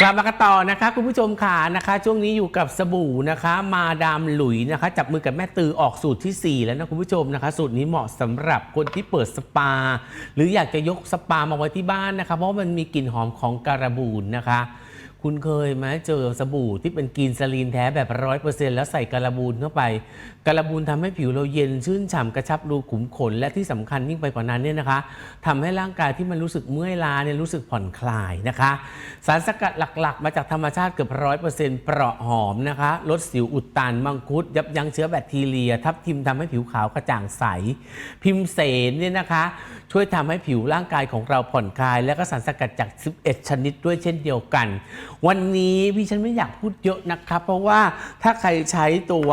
กลับมากันต่อนะคะคุณผู้ชมค่ะนะคะ ช่วงนี้อยู่กับสบู่นะคะ มาดามหลุยนะคะ จับมือกับแม่ตือออกสูตรทีสี่4 แล้วนะคุณผู้ชมนะคะ สูตรนี้เหมาะสำหรับคนที่เปิดสปา หรืออยากจะยกสปามาไว้ที่บ้านนะคะ เพราะมันมีกลิ่นหอมของการบูนนะคะ คุณเคยไหมเจอสบู่ที่เป็นกรีนซาลีนแท้แบบร้อยเปอร์เซ็นต์แล้วใส่การบูนเข้าไป การบูนทำให้ผิวเราเย็นชื่นฉ่ำกระชับรูขุมขน และที่สำคัญยิ่งไปกว่านั้นเนี่ยนะคะทำให้ร่างกายที่มันรู้สึกเมื่อยล้าเนี่ยรู้สึกผ่อนคลายนะคะ สารสกัดหลักๆ มาจากธรรมชาติเกือบร้อยเปอร์เซ็นต์เปราะหอมนะคะลดสิวอุดตันมังคุด ยับยั้งเชื้อแบคทีเรีย ทับทิมทำให้ผิวขาวกระจ่างใส พิมเสนเนี่ยนะคะ ช่วยทำให้ผิวร่างกายของเราผ่อนคลาย และก็สารสกัดจาก 11 ชนิดด้วยเช่นเดียวกันวันนี้พี่ฉันไม่อยากพูดเยอะนะครับ เพราะว่าถ้าใครใช้ตัว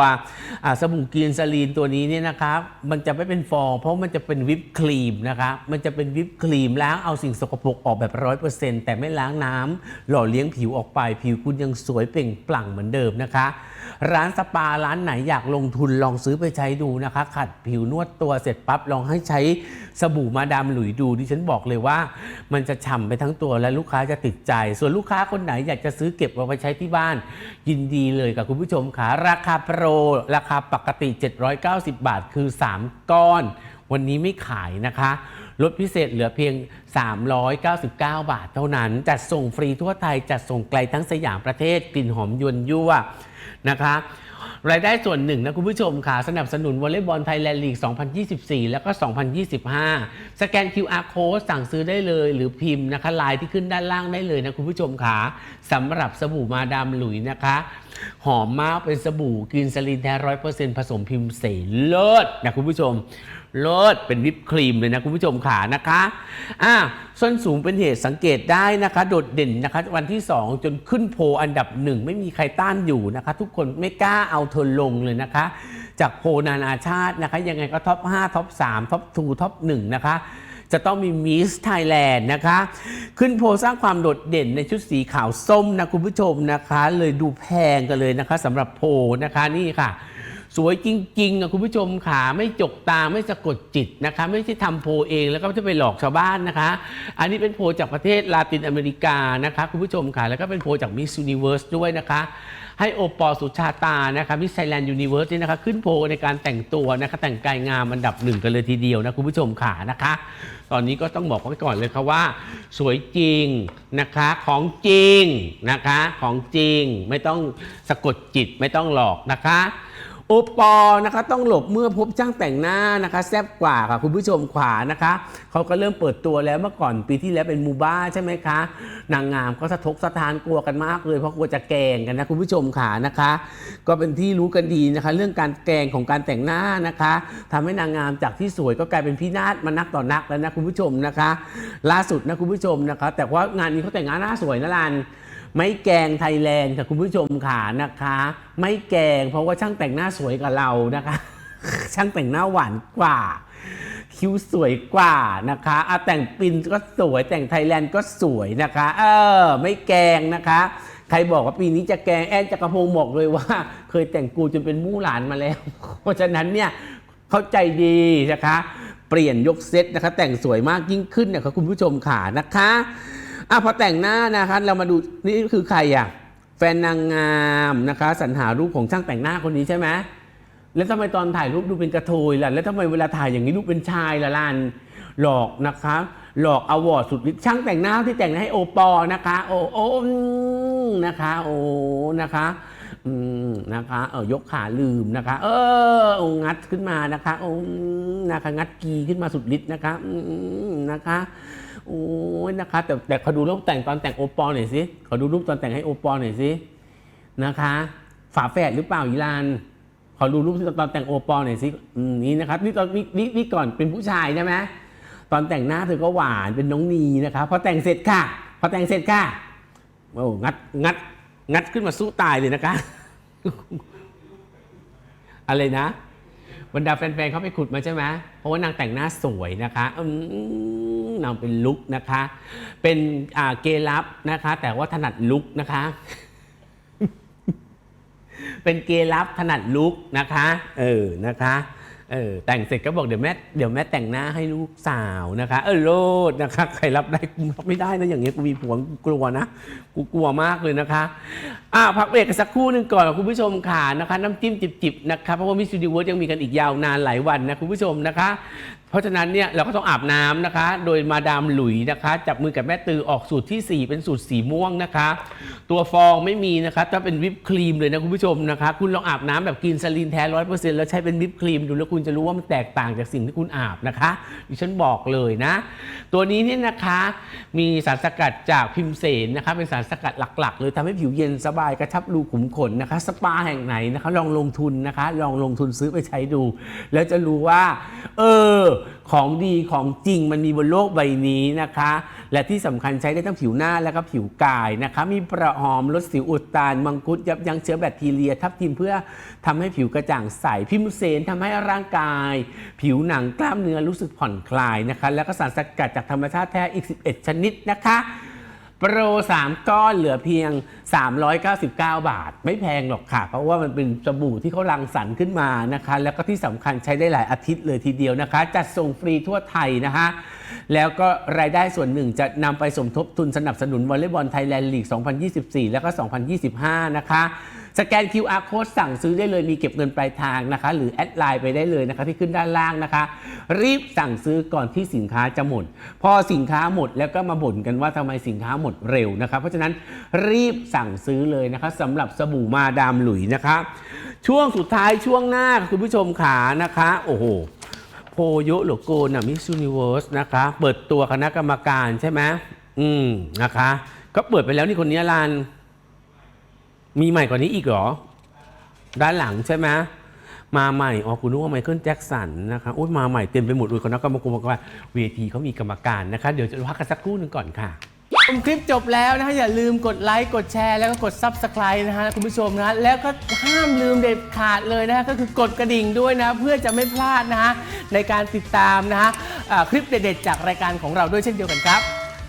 สบู่กรีนซาลีนตัวนี้เนี่ยนะครับมันจะไม่เป็นฟอง เพราะมันจะเป็นวิปครีมนะคะมันจะเป็นวิปครีมล้างเอาสิ่งสกปรกออกแบบร้อยเปอร์เซ็นต์แต่ไม่ล้างน้ำหล่อเลี้ยงผิวออกไป ผิวคุณยังสวยเปล่งปลั่งเหมือนเดิมนะคะ ร้านสปาร้านไหนอยากลงทุนลองซื้อไปใช้ดูนะคะ ขัดผิวนวดตัวเสร็จปั๊บลองให้ใช้สบู่มาดามหลุยดูดิฉันบอกเลยว่า มันจะฉ่ำไปทั้งตัวและลูกค้าจะติดใจ ส่วนลูกค้าคนไหนอยากจะซื้อเก็บเอาไปใช้ที่บ้าน ยินดีเลยกับคุณผู้ชมค่ะราคาโปร ราคาปกติ 790 บาทคือ 3 ก้อน วันนี้ไม่ขายนะคะลดพิเศษเหลือเพียง 399 บาทเท่านั้น จัดส่งฟรีทั่วไทย จัดส่งไกลทั้งสยามประเทศ กลิ่นหอมยวนยั่ว นะคะรายได้ส่วนหนึ่งนะคุณผู้ชมค่ะ สนับสนุนวอลเลย์บอลไทยแลนด์ลีก 2024 แล้วก็ 2025 สแกน QR code สั่งซื้อได้เลย หรือพิมพ์นะคะไลน์ที่ขึ้นด้านล่างได้เลยนะคุณผู้ชมค่ะสำหรับสบู่มาดามหลุยนะคะ หอมมากเป็นสบู่กรีนซาลินแท้ร้อยเปอร์เซ็นต์ผสมพิมพ์เสนเลิศนะคุณผู้ชมเลิศเป็นวิปครีมเลยนะคุณผู้ชมขานะคะอะส้นสูงเป็นเหตุสังเกตได้นะคะ โดดเด่นนะคะ วันที่ 2 จนขึ้นโพอันดับหนึ่งไม่มีใครต้านอยู่นะคะทุกคนไม่กล้าเอาเธอลงเลยนะคะ จากโพนานาชาตินะคะ ยังไงก็ท็อป 5 ท็อป 3 ท็อป 2 ท็อป 1 นะคะ จะต้องมีมิสไทยแลนด์นะคะ ขึ้นโพสร้างความโดดเด่นในชุดสีขาวส้มนะคุณผู้ชมนะคะ เลยดูแพงกันเลยนะคะสำหรับโพนะคะนี่ค่ะ สวยจริงๆอะคุณผู้ชมขาไม่จกตาไม่สะกดจิตนะคะ ไม่ใช่ทำโพเองแล้วก็ไม่ได้ไปหลอกชาวบ้านนะคะ อันนี้เป็นโพจากประเทศลาตินอเมริกานะคะคุณผู้ชมค่ะแล้วก็เป็นโพจากมิส s u นิเวิร์สด้วยนะคะ ให้โอปอสุชาตานะคะมิสไทยแลนด์ยูนิเวิร์สนี่นะคะขึ้นโพในการแต่งตัวนะคะแต่งกายงามอันดับหนึ่งกันเลยทีเดียวนะคุณผู้ชมขานะคะ ตอนนี้ก็ต้องบอกไว้ก่อนเลยค่ะว่า สวยจริงนะคะของจริงนะคะของจริงไม่ต้องสะกดจิตไม่ต้องหลอกนะคะ โอปอล์นะคะต้องหลบเมื่อพบช่างแต่งหน้านะคะแซบกว่าค่ะคุณผู้ชมขวานะคะเขาก็เริ่มเปิดตัวแล้วเมื่อก่อนปีที่แล้วเป็นมูบ้าใช่ไหมคะ นางงามก็สะทกสะทานกลัวกันมากเลยเพราะกลัวจะแกล้งกันนะคุณผู้ชมขานะคะ ก็เป็นที่รู้กันดีนะคะ เรื่องการแกล้งของการแต่งหน้านะคะทำให้นางงามจากที่สวยก็กลายเป็นพินาศมานักต่อนักแล้วนะคุณผู้ชมนะคะ ล่าสุดนะคุณผู้ชมนะคะ แต่ว่างานนี้เขาแต่งงาหน้าสวยนะลัน ไม่แกงไทยแลนด์ค่ะคุณผู้ชมขานะคะ ไม่แกงเพราะว่าช่างแต่งหน้าสวยกว่าเรานะคะ ช่างแต่งหน้าหวานกว่า คิ้วสวยกว่านะคะอะแต่งปินก็สวยแต่งไทยแลนด์ก็สวยนะคะ เออ ไม่แกงนะคะ ใครบอกว่าปีนี้จะแกงแอนจักรพงศ์บอกเลยว่า เคยแต่งกูจนเป็นมู่หลานมาแล้ว เพราะฉะนั้นเนี่ยเข้าใจดีนะคะ เปลี่ยนยกเซตนะคะ แต่งสวยมากยิ่งขึ้นนะคะคุณผู้ชมขานะคะ อะพอแต่งหน้านะคะเรามาดูนี่คือใครอะแฟนนางงามนะคะสรรหารูปของช่างแต่งหน้าคนนี้ใช่ไหมแล้วทำไมตอนถ่ายรูปดูเป็นกระเทยล่ะแล้วทำไมเวลาถ่ายอย่างนี้ดูเป็นชายล่ะลานหลอกนะคะ หลอกอวอร์ดสุดฤทธิ์ช่างแต่งหน้าที่แต่งให้โอปอนะคะ โอโอนะคะ โอนะคะอืมนะคะเออยกขาลืมนะคะ เออโองัดขึ้นมานะคะโอนะคะงัดกีขึ้นมาสุดฤทธิ์นะคะอืมนะคะ โอ้ยนะคะ แต่แต่ขอดูรูปแต่งตอนแต่งโอปอลหน่อยสิขอดูรูปตอนแต่งให้โอปอลหน่อยสินะคะ ฝาแฝดหรือเปล่าอีลานขอดูรูปตอนแต่งโอปอลหน่อยสินี่นะครับนี่ตอนนี่นี่นี่ก่อนเป็นผู้ชายใช่ไหมตอนแต่งหน้าเธอก็หวานเป็นน้องนีนะครับพอแต่งเสร็จค่ะพอแต่งเสร็จค่ะโอ้งัดงัดงัดขึ้นมาสู้ตายเลยนะคะ อะไรนะ บรรดาแฟนๆเขาไปขุดมาใช่ไหมเพราะว่านางแต่งหน้าสวยนะคะนางเป็นลุกนะคะ เป็นเกลับนะคะ แต่ว่าถนัดลุกนะคะ เป็นเกลับถนัดลุกนะคะ เออนะคะ เออแต่งเสร็จก็บอกเดี๋ยวแม่เดี๋ยวแม่แต่งหน้าให้ลูกสาวนะคะ เออโลดนะคะใครรับได้กูรับไม่ได้นะอย่างเงี้ยกูมีผัวกูกลัวนะกูกลัวมากเลยนะคะอ่าพักเบรกสักครู่หนึ่งก่อนคุณผู้ชมค่ะนะคะ น้ำจิ้มจิบๆนะคะเพราะว่ามิสซูดิเวิร์ยังมีกันอีกยาวนานหลายวันนะคุณผู้ชมนะคะ เพราะฉะนั้นเนี่ยเราก็ต้องอาบน้ำนะคะ โดยมาดามหลุยนะคะ จับมือกับแม่ตือออกสูตรที่ 4 เป็นสูตรสีม่วงนะคะ ตัวฟองไม่มีนะคะถ้าเป็นวิปครีมเลยนะคุณผู้ชมนะคะ คุณลองอาบน้ำแบบกินซาลินแท้ร้อยเปอร์เซ็นต์แล้วใช้เป็นวิปครีมดูแล้วคุณจะรู้ว่ามันแตกต่างจากสิ่งที่คุณอาบนะคะดิฉันบอกเลยนะ ตัวนี้เนี่ยนะคะมีสารสกัดจากพิมเสนนะคะเป็นสารสกัดหลัก ๆ เลยทำให้ผิวเย็นสบายกระชับรูขุมขนนะคะ สปาแห่งไหนนะคะ ลองลงทุนนะคะ ลองลงทุนซื้อไปใช้ดู แล้วจะรู้ว่า เออของดีของจริงมันมีบนโลกใบนี้นะคะ และที่สำคัญใช้ได้ทั้งผิวหน้าและก็ผิวกายนะคะ มีประหอมลดสิวอุดตันมังคุดยับยั้งเชื้อแบคทีเรีย ทับทิมเพื่อทำให้ผิวกระจ่างใสพิมเซนทำให้ร่างกาย ผิวหนังกล้ามเนื้อรู้สึกผ่อนคลายนะคะ แล้วก็สารสกัดจากธรรมชาติแท้อีก 11 ชนิดนะคะ โปร 3 ก้อนเหลือเพียง 399 บาท ไม่แพงหรอกค่ะ เพราะว่ามันเป็นสบู่ที่เขารังสรรค์ขึ้นมานะคะ แล้วก็ที่สำคัญใช้ได้หลายอาทิตย์เลยทีเดียวนะคะ จัดส่งฟรีทั่วไทยนะคะแล้วก็รายได้ส่วนหนึ่งจะนำไปสมทบทุนสนับสนุนวอลเลย์บอลไทยแลนด์ลีก 2024 แล้วก็ 2025 นะคะ สแกน QR code สั่งซื้อได้เลยมีเก็บเงินปลายทางนะคะ หรือแอดไลน์ไปได้เลยนะคะที่ขึ้นด้านล่างนะคะ รีบสั่งซื้อก่อนที่สินค้าจะหมด พอสินค้าหมดแล้วก็มาบ่นกันว่าทำไมสินค้าหมดเร็วนะคะเพราะฉะนั้นรีบสั่งซื้อเลยนะคะสำหรับสบู่มาดามหลุยนะคะช่วงสุดท้ายช่วงหน้าคุณผู้ชมขานะคะ โอ้โหโพโยโลโกนะมิส s ูนิเวิร์สนะคะ เปิดตัวคณะกรรมการใช่ไหมอืมนะคะ ก็เปิดไปแล้วนี่คนนี้ลาน มีใหม่กว่านี้อีกเหรอ ด้านหลังใช่ไหมมาใหม่อ๋อคุณนึกว่าไมเคิลแจ็คสันนะคะโอ้ยมาใหม่เต็มไปหมดเลยคณะกรรมการบอกว่าเวทีเขามีกรรมการนะคะ เดี๋ยวจะพักกันสักครู่หนึ่งก่อนค่ะชมคลิปจบแล้วนะฮะอย่าลืมกดไลค์กดแชร์แล้วก็กด Subscribe นะฮะคุณผู้ชมนะะแล้วก็ห้ามลืมเด็ดขาดเลยนะฮะก็คือกดกระดิ่งด้วยนะ เพื่อจะไม่พลาดนะฮะในการติดตามนะฮะอ่าคลิปเด็ดๆจากรายการของเราด้วยเช่นเดียวกันครับ